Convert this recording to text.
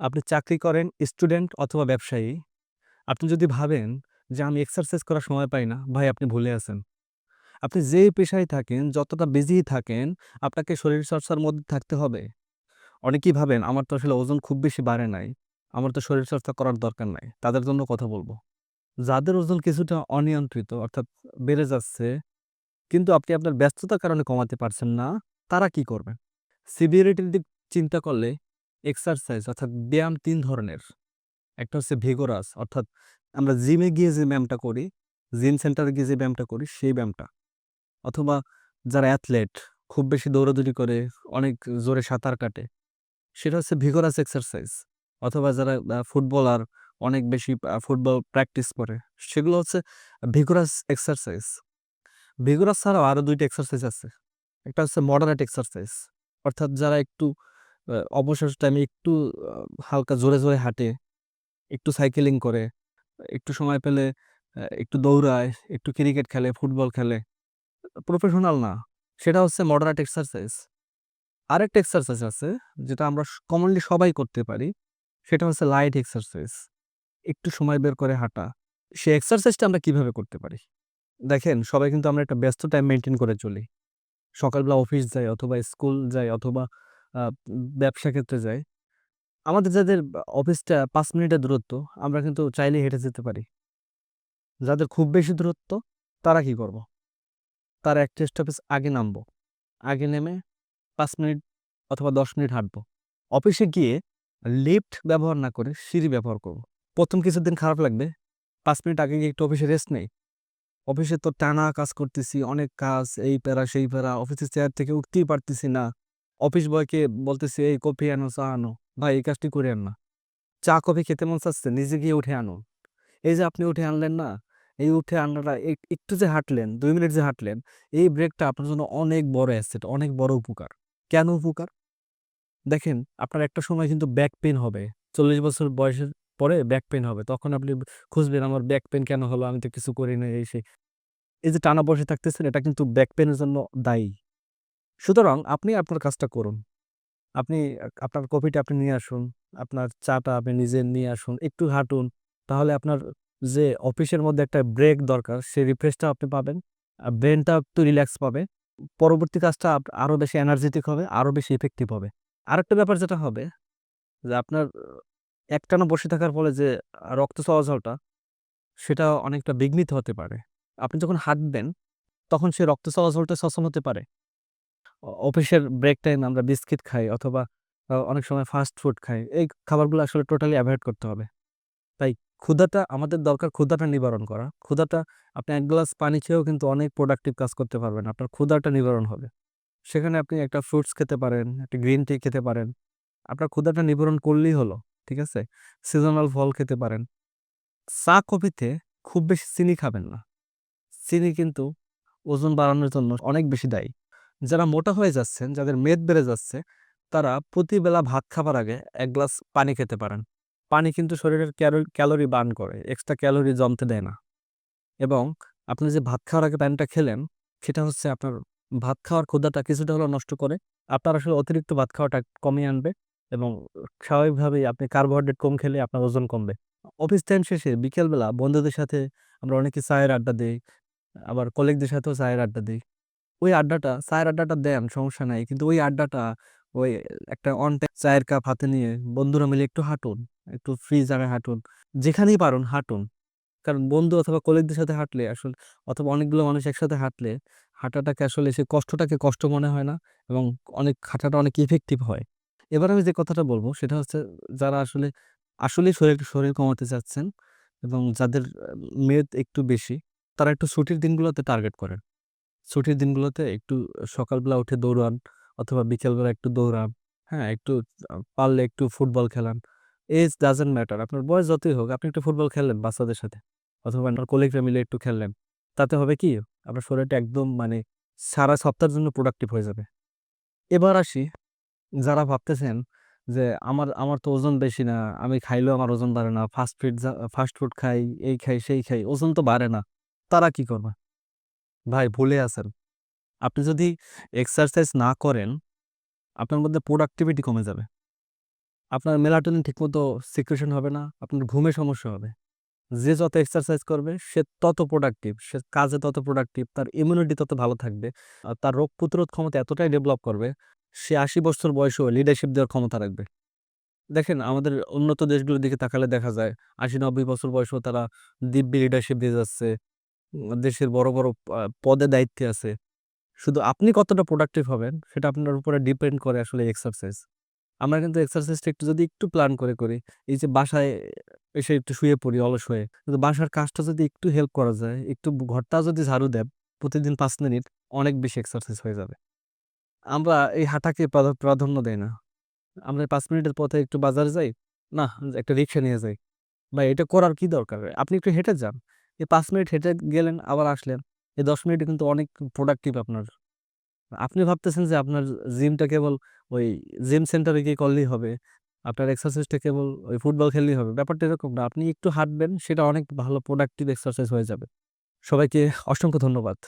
আপনি চাকরি করেন, স্টুডেন্ট অথবা ব্যবসায়ী। আপনি যদি ভাবেন যে আমি এক্সারসাইজ করার সময় পাই না, ভাই আপনি ভুলে আছেন। আপনি যে পেশায় থাকেন, যতটা বিজিই থাকেন, আপনাকে শরীরচর্চার মধ্যে থাকতে হবে। অনেকেই ভাবেন আমার তো আসলে ওজন খুব বেশি বাড়ে নাই। আমার তো শরীরচর্চা করার দরকার নাই। তাদের জন্য কথা বলব। যাদের ওজন কিছুটা অনিয়ন্ত্রিত অর্থাৎ বেড়ে যাচ্ছে, কিন্তু আপনি আপনার ব্যস্ততার কারণে কমাতে পারছেন না, তারা কি করবেন? সিভিয়ারিটির দিক চিন্তা করলে এক্সারসাইজ অর্থাৎ ব্যায়াম তিন ধরনের। একটা হচ্ছে ভিগোরাস অর্থাৎ আমরা জিমে গিয়ে যে ব্যায়ামটা করি, জিম সেন্টারে গিয়ে যে ব্যায়ামটা করি সেই ব্যায়ামটা। অথবা যারা অ্যাথলেট, খুব বেশি দৌড়াদৌড়ি করে, অনেক জোরে সাঁতার কাটে, সেটা হচ্ছে ভিগোরাস এক্সারসাইজ। অথবা যারা ফুটবলার, অনেক বেশি ফুটবল প্র্যাকটিস করে, সেগুলো হচ্ছে ভিগোরাস এক্সারসাইজ। ভিগোরাস ছাড়াও আরও দুইটা এক্সারসাইজ আছে। একটা হচ্ছে মডারেট এক্সারসাইজ অর্থাৎ যারা একটু অবসর টাইমে একটু হালকা জোরে, জোরে হাঁটে, একটু সাইকেলিং করে, একটু সময় পেলে একটু দৌড়ায়, একটু ক্রিকেট খেলে, ফুটবল খেলে। প্রফেশনাল না, সেটা হচ্ছে মডারেট এক্সারসাইজ। আরেকটা এক্সারসাইজ আছে যেটা আমরা কমনলি সবাই করতে পারি। সেটা হচ্ছে লাইট এক্সারসাইজ। একটু সময় বের করে হাঁটা। সেই এক্সারসাইজটা আমরা কীভাবে করতে পারি? দেখেন সবাই কিন্তু আমরা একটা ব্যস্ত টাইম মেইনটেইন করে চলি। সকালবেলা অফিস যাই অথবা স্কুল যাই অথবা ব্যবসা ক্ষেত্রে যাই। আমাদের যাদের অফিসটা ৫ মিনিটের দূরত্ব, আমরা কিন্তু চাইলেই হেঁটে যেতে পারি। যাদের খুব বেশি দূরত্ব, তারা কি করব? তারা একটা স্টপেজ আগে নামবো। আগে নেমে ৫ মিনিট অথবা ১০ মিনিট হাঁটবো। অফিসে গিয়ে লিফট ব্যবহার না করে সিঁড়ি ব্যবহার করব। ১ম কিছুদিন খারাপ লাগবে। পাঁচ মিনিট আগে গিয়ে একটু অফিসে রেস্ট নেই। অফিসে তো টানা কাজ করতেছি, অনেক কাজ, এই প্যারা সেই প্যারা, অফিসের চেয়ার থেকে উঠতেই পারতেছি না। অফিস বয়কে বলতেছি, "এই কফি আনো, চা আনো।" ভাই এই কাজটি করে আন না। চা কফি খেতে মন চাচ্ছে, নিজে গিয়ে উঠে আনুন। এই যে আপনি উঠে আনলেন না, এই উঠে আনাটা একটু যে হাঁটলেন, দুই মিনিট যে হাঁটলেন, এই ব্রেকটা আপনার জন্য অনেক বড় অ্যাসেট, অনেক বড় উপকার। কেন উপকার? দেখেন আপনার একটা সময় কিন্তু ব্যাক পেন হবে। ৪০ বছর বয়সের পরে ব্যাক পেন হবে। তখন আপনি খুঁজবেন আমার ব্যাক পেন কেন হলো? আমি তো কিছু করি না এই সেই। এই যে টানা বসে থাকতেছেন এটা কিন্তু ব্যাক পেনের জন্য দায়ী। সুতরাং আপনি আপনার কাজটা করুন। আপনি আপনার কফিটা আপনি নিয়ে আসুন, আপনার চাটা আপনি নিজে নিয়ে আসুন, একটু হাঁটুন। তাহলে আপনার যে অফিসের মধ্যে একটা ব্রেক দরকার, সেই রিফ্রেশটা আপনি পাবেন। আ ব্রেইনটাও একটু রিল্যাক্স পাবে। পরবর্তী কাজটা আপ আরও বেশি এনার্জেটিক হবে, আরও বেশি ইফেক্টিভ হবে। আরেকটা ব্যাপার যেটা হবে যে আপনার একটানা বসে থাকার ফলে যে রক্ত চলাচলটা, সেটা অনেকটা বিঘ্নিত হতে পারে। আপনি যখন হাঁটবেন, তখন সেই রক্ত চলাচলটা সচল হতে পারে। অফিসের ব্রেক টাইম আমরা বিস্কিট খাই অথবা অনেক সময় ফাস্ট ফুড খাই। এই খাবারগুলো আসলে টোটালি অ্যাভয়েড করতে হবে। তাই ক্ষুধাটা আমাদের দরকার ক্ষুধাটা নিবারণ করা। ক্ষুধাটা আপনি এক গ্লাস পানি খেয়েও কিন্তু অনেক প্রোডাক্টিভ কাজ করতে পারবেন। আপনার ক্ষুধাটা নিবারণ হবে। সেখানে আপনি একটা ফ্রুটস খেতে পারেন, একটা গ্রিন টি খেতে পারেন। আপনার ক্ষুধাটা নিবারণ করলেই হলো। ঠিক আছে? সিজনাল ফল খেতে পারেন। চা কফিতে খুব বেশি চিনি খাবেন না। চিনি কিন্তু ওজন বাড়ানোর জন্য অনেক বেশি দায়ী। যারা মোটা হয়ে যাচ্ছেন, যাদের মেদ বেড়ে যাচ্ছে, তারা প্রতিবেলা ভাত খাবার আগে এক গ্লাস পানি খেতে পারেন। পানি কিন্তু শরীরের ক্যালো ক্যালোরি বার্ন করে। এক্সট্রা ক্যালোরি জমতে দেয় না। এবং আপনি যে ভাত খাওয়ার আগে পানিটা খেলেন, সেটা হচ্ছে আপনার ভাত খাওয়ার ক্ষুদাটা কিছুটা হলেও নষ্ট করে। আপনার আসলে অতিরিক্ত ভাত খাওয়াটা কমিয়ে আনবে এবং স্বাভাবিকভাবেই আপনি কার্বোহাইড্রেট কম খেলে আপনার ওজন কমবে। অফিস টাইম শেষে বিকেলবেলা বন্ধুদের সাথে আমরা অনেকে চায়ের আড্ডা দিই আবার কলিগদের সাথেও চায়ের আড্ডা দেই। ওই আড্ডাটা চায়ের আড্ডাটা দেন সমস্যা নাই। কিন্তু ওই আড্ডাটা ওই একটা অন টাইম চায়ের কাপ হাতে নিয়ে বন্ধুরা মিলে একটু হাঁটুন, একটু ফ্রি জায়গায় হাঁটুন। যেখানেই পারুন হাঁটুন। কারণ বন্ধু অথবা কলিগদের সাথে হাঁটলে আসলে অথবা অনেকগুলো মানুষ একসাথে হাঁটলে, হাঁটাটাকে আসলে সে কষ্টটাকে কষ্ট মনে হয় না এবং অনেক হাঁটাটা অনেক ইফেক্টিভ হয়। এবার আমি যে কথাটা বলব সেটা হচ্ছে যারা আসলে আসলেই শরীর শরীর কমাতে চাচ্ছেন এবং যাদের মেদ একটু বেশি, তারা একটু ছুটির দিনগুলোতে টার্গেট করেন। ছুটির দিনগুলোতে একটু সকালবেলা উঠে দৌড়ান অথবা বিকেলবেলা একটু দৌড়ান। হ্যাঁ? একটু পারলে একটু ফুটবল খেলান। Age doesn't matter. আপনার বয়স যতই হোক, আপনি একটু ফুটবল খেললেন বাচ্চাদের সাথে অথবা আপনার কলিগরা মিলে একটু খেললেন। তাতে হবে কি? আপনার শরীরটা একদম মানে সারা সপ্তাহের জন্য প্রোডাক্টিভ হয়ে যাবে। এবার আসি, যারা ভাবতেছেন যে আমার আমার তো ওজন বেশি না, আমি খাইলেও আমার ওজন বাড়ে না। ফাস্ট ফুড ফাস্ট ফুড খাই, এই খাই, সেই খাই, ওজন তো বাড়ে না। তারা কি করবে? ভাই ভুলে আছেন। আপনি যদি এক্সারসাইজ না করেন, আপনার মধ্যে প্রোডাক্টিভিটি কমে যাবে। আপনার মেলাটোনিন ঠিকমতো সিক্রেশন হবে না, আপনার ঘুমে সমস্যা হবে। যে যত এক্সারসাইজ করবে সে তত প্রোডাক্টিভ, সে কাজে তত প্রোডাক্টিভ, তার ইমিউনিটি তত ভালো থাকবে। আর তার রোগ প্রতিরোধ ক্ষমতা এতটাই ডেভেলপ করবে, সে ৮০ বছর বয়সেও লিডারশিপ দেওয়ার ক্ষমতা রাখবে। দেখেন আমাদের উন্নত দেশগুলোর দিকে তাকালে দেখা যায় ৮০-৯০ বছর বয়সেও তারা দিব্যি লিডারশিপ দিয়ে যাচ্ছে। দেশের বড়, বড় পদে দায়িত্বে আছে। শুধু আপনি কতটা প্রোডাক্টিভ হবেন সেটা আপনার উপরে ডিপেন্ড করে আসলে এক্সারসাইজ। আমরা কিন্তু এক্সারসাইজটা একটু যদি একটু প্ল্যান করে করি, এই যে বাসায় এসে একটু শুয়ে পড়ি অলস হয়ে। কিন্তু বাসার কাজটা যদি একটু হেল্প করা যায়, একটু ঘরটা যদি ঝাড়ু দেন প্রতিদিন পাঁচ মিনিট, অনেক বেশি এক্সারসাইজ হয়ে যাবে। আমরা এই হাঁটাকে প্রাধান্য দেই না। আমরা পাঁচ মিনিটের পথে একটু বাজারে যাই, না একটা রিক্সা নিয়ে যাই। বা এটা করার কি দরকার? আপনি একটু হেঁটে যান। এই পাঁচ মিনিট হেঁটে গেলেন, আবার আসলেন। এই ১০ মিনিটে কিন্তু অনেক প্রোডাক্টিভ আপনার। আপনি ভাবতেছেন যে আপনার জিমটা কেবল ওই জিম সেন্টারে গিয়ে করলেই হবে। আপনার এক্সারসাইজটা কেবল ওই ফুটবল খেললেই হবে। ব্যাপারটা এরকম না। আপনি একটু হাঁটবেন, সেটা অনেক ভালো প্রোডাক্টিভ এক্সারসাইজ হয়ে যাবে। সবাইকে অসংখ্য ধন্যবাদ।